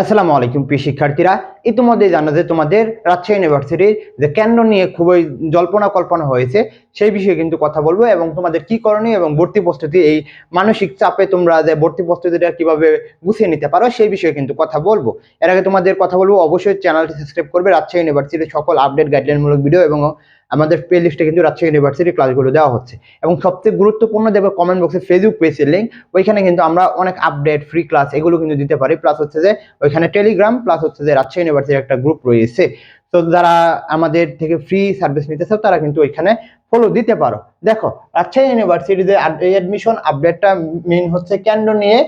আসসালামু আলাইকুম, প্রিয় শিক্ষার্থীরা। ইতিমধ্যে জানো যে তোমাদের রাজশাহী ইউনিভার্সিটির যে কেন্দ্র নিয়ে খুবই জল্পনা কল্পনা হয়েছে, সেই বিষয়ে কিন্তু কথা বলব এবং তোমাদের কি করণীয় এবং ভর্তি প্রস্তুতি, এই মানসিক চাপে তোমরা যে ভর্তি প্রস্তুতিটা কীভাবে গুছিয়ে নিতে পারো, সেই বিষয়ে কিন্তু কথা বলব। এর আগে তোমাদের কথা বলব, অবশ্যই চ্যানেলটি সাবস্ক্রাইব করবে, রাজশাহী ইউনিভার্সিটির সকল আপডেট গাইডলাইনমূলক ভিডিও এবং আমাদের প্লে লিস্টে কিন্তু রাজশাহী ইউনিভার্সিটির ক্লাসগুলো দেওয়া হচ্ছে। এবং সবচেয়ে গুরুত্বপূর্ণ দেবে কমেন্ট বক্সে ফেসবুক পেজের লিঙ্ক ওইখানে কিন্তু আমরা অনেক আপডেট ফ্রি ক্লাস এগুলো কিন্তু দিতে পারি। প্লাস হচ্ছে যে ওইখানে টেলিগ্রাম প্লাস হচ্ছে যে রাজশাহী ইউনিভার্সিটির একটা গ্রুপ রয়েছে। তো যারা আমাদের থেকে ফ্রি সার্ভিস নিতে চাও, তারা কিন্তু ওইখানে ফলো দিতে পারো। দেখো, রাজশাহী ইউনিভার্সিটি যে অ্যাডমিশন আপডেটটা মেন হচ্ছে কেন্দ্র নিয়ে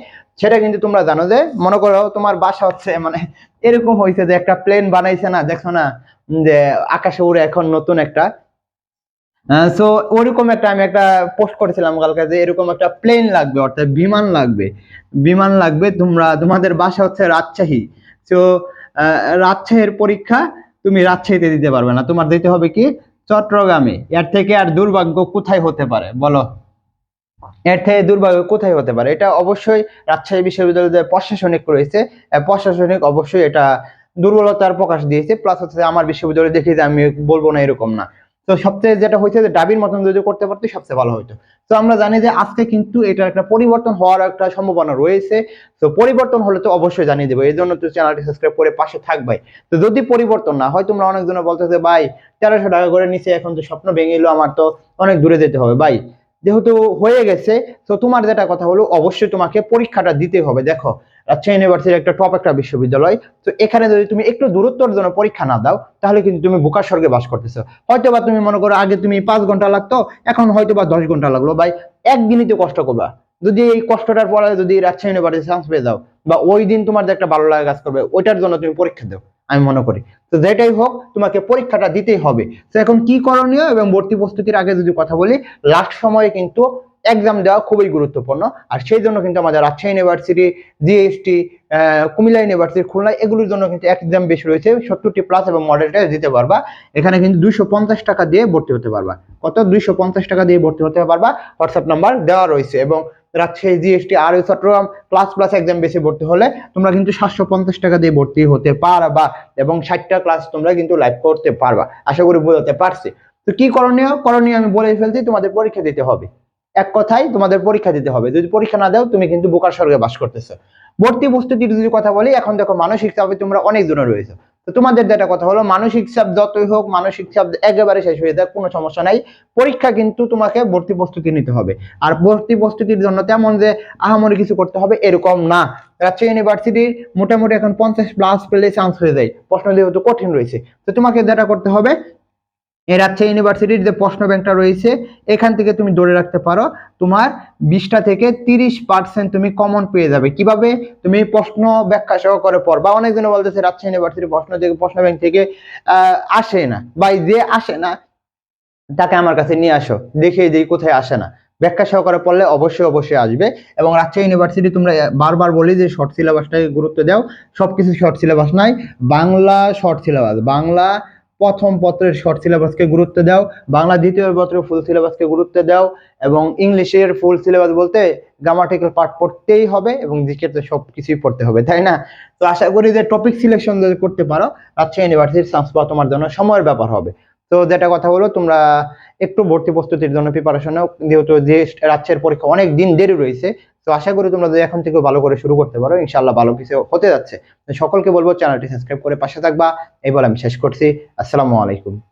সেটা কিন্তু তোমরা জানো যে, মনে করো তোমার বাসা হচ্ছে মানে এরকম হয়েছে যে একটা প্লেন বানাইছে না দেখো না? যে আকাশে উড়ে এখন নতুন একটা। সো ওরকম একটা আমি একটা পোস্ট করেছিলাম কালকে যে এরকম একটা প্লেন লাগবে, অর্থাৎ বিমান লাগবে। বিমান লাগবে, তোমরা, তোমাদের বাসা হচ্ছে রাজশাহী। তো রাজশাহীর পরীক্ষা তুমি রাজশাহীতে দিতে পারবে না। তোমার দিতে হবে কি? চট্টগ্রামে। এর থেকে আর দুর্ভাগ্য কোথায় হতে পারে? বলো। এর থেকে দুর্ভাগ্য কোথায় হতে পারে? এটা অবশ্যই রাজশাহী বিশ্ববিদ্যালয়ের প্রশাসনিক রয়েছে। প্রশাসনিক অবশ্যই এটা দুর্বলতার প্রকাশ দিয়েছে। প্লাস হচ্ছে আমার বিশ্ববিদ্যালয় দেখি যে আমি বলব না এরকম না। তো সবচেয়ে যেটা হয়েছে যে ডাবির মতন যদি করতে পারতো সবচেয়ে ভালো হতো তো আমরা জানি যে আজকে কিন্তু এটা একটা পরিবর্তন হওয়ার একটা সম্ভাবনা রয়েছে। তো পরিবর্তন হলে তো অবশ্যই জানিয়ে দেবো। এই জন্য তো চ্যানেলটি সাবস্ক্রাইব করে পাশে থাকবাই। তো যদি পরিবর্তন না হয়, তোমরা অনেকজন বলতেছে, ভাই, তেরোশো টাকা করে নিচে এখন তো স্বপ্ন ভেঙে এলো, আমার তো অনেক দূরে যেতে হবে। ভাই যেহেতু হয়ে গেছে তো তোমার যেটা কথা হলো, অবশ্যই তোমাকে পরীক্ষাটা দিতে হবে। দেখো, রাজশাহী ইউনিভার্সিটির একটা টপ একটা বিশ্ববিদ্যালয় তো এখানে যদি তুমি একটু দূরত্বর জন্য পরীক্ষা না দাও, তাহলে কিন্তু তুমি বোকার স্বর্গে বাস করতেছো। হয়তো বা তুমি মনে করো আগে তুমি পাঁচ ঘণ্টা লাগতো, এখন হয়তো বা দশ ঘণ্টা লাগল ভাই একদিনই তো কষ্ট করবা। যদি এই কষ্টটার পরে যদি রাজশাহী ইউনিভার্সিটি চান্স পেয়ে যাও, বা ওই দিন তোমার যে একটা ভালো লাগা কাজ করবে, ওইটার জন্য তুমি পরীক্ষা দাও। আমি মনে করি। তো যেটাই হোক, তোমাকে পরীক্ষাটা দিতেই হবে। তো এখন কি করণীয় এবং ভর্তি প্রস্তুতির আগে যদি কথা বলি লাস্ট সময়ে কিন্তু এক্সাম দেওয়া খুবই গুরুত্বপূর্ণ। আর সেই জন্য কিন্তু আমাদের Rajshahi university GST Comilla university Khulna, এগুলোর জন্য কিন্তু এক্সাম বেশি রয়েছে। সত্তরটি প্লাস এবং মডেলটা দিতে পারবা। এখানে কিন্তু দুইশো পঞ্চাশ টাকা দিয়ে ভর্তি হতে পারবা। কত? দুইশো পঞ্চাশ টাকা দিয়ে ভর্তি হতে পারবা। হোয়াটসঅ্যাপ নাম্বার দেওয়া রয়েছে এবং রাজশাহী জিএসটি আর চট্টগ্রাম ক্লাস প্লাস এক্সাম বেশি ভর্তি হলে তোমরা কিন্তু সাতশো পঞ্চাশ টাকা দিয়ে ভর্তি হতে পারবা এবং ষাটটা ক্লাস তোমরা কিন্তু লাইভ করতে পারবা। আশা করি বোঝাতে পারছি। তো কি করণীয়? করণীয় আমি বলে ফেলছি, তোমাদের পরীক্ষা দিতে হবে। এক কথায় তোমাদের পরীক্ষা দিতে হবে। যদি পরীক্ষা না দাও, তুমি কিন্তু বোকার স্বর্গে বাস করতেছো। ভর্তি প্রস্তুতির যদি কথা বলি, এখন দেখো মানসিক চাপে তোমরা অনেক দূরে রয়েছো। তো তোমাদের যেটা কথা হলো, মানসিক চাপ যতই হোক, মানসিক চাপ একেবারে শেষ হয়ে যাক, কোনো সমস্যা নাই। পরীক্ষা কিন্তু তোমাকে ভর্তি প্রস্তুতি নিতে হবে। আর ভর্তি প্রস্তুতির জন্য তেমন যে আহামরি কিছু করতে হবে এরকম না। রাজশাহী ইউনিভার্সিটির মোটামুটি এখন পঞ্চাশ প্লাস পেলে চান্স হয়ে যায়। প্রশ্ন যেহেতু কঠিন রয়েছে। তো তোমাকে যেটা করতে হবে এই রাজশাহী ইউনিভার্সিটির যে প্রশ্ন ব্যাংকটা রয়েছে, এখান থেকে তুমি ধরে রাখতে পারো, তোমার বিশটা থেকে তিরিশ পার্সেন্ট তুমি কমন পেয়ে যাবে। কীভাবে? তুমি প্রশ্ন ব্যাখ্যা সহকারে পড়বা। অনেকজন বলতেছে, রাজশাহী ইউনিভার্সিটির প্রশ্ন থেকে প্রশ্ন ব্যাংক থেকে আসে না। বা যে আসে না, তাকে আমার কাছে নিয়ে আসো। দেখে দিই কোথায় আসে না। ব্যাখ্যা সহকারে পড়লে অবশ্যই অবশ্যই আসবে। এবং রাজশাহী ইউনিভার্সিটি তোমরা বারবার বলি যে শর্ট সিলেবাসটাকে গুরুত্ব দাও। সবকিছু শর্ট সিলেবাস নাই। বাংলা শর্ট সিলেবাস বাংলা প্রথম পত্রের শর্ট সিলেবাসকে গুরুত্ব দাও, বাংলা দ্বিতীয় পত্রের ফুল সিলেবাসকে গুরুত্ব দাও এবং ইংলিশের ফুল সিলেবাস বলতে গ্রামাটিক্যাল পার্ট পড়তেই হবে এবং জিকে তো সব কিছুই পড়তে হবে, তাই না? তো আশা করি যে টপিক সিলেকশন যদি করতে পারো, রাজশাহী ইউনিভার্সিটির চান্স পাওয়া তোমার জন্য সময়ের ব্যাপার হবে। তো যেটা কথা হলো, তোমরা একটু ভর্তি প্রস্তুতির জন্য প্রিপারেশন যেহেতু যে রাজ্যের পরীক্ষা অনেক দিন দেরি রয়েছে তো আশা করি তোমরা যদি এখন থেকে ভালো করে শুরু করতে পারো ইনশাল্লাহ ভালো কিছু হতে যাচ্ছে। সকলকে বলব, চ্যানেলটি সাবস্ক্রাইব করে পাশে থাকবা। এই বলে আমি শেষ করছি। আসসালামু আলাইকুম।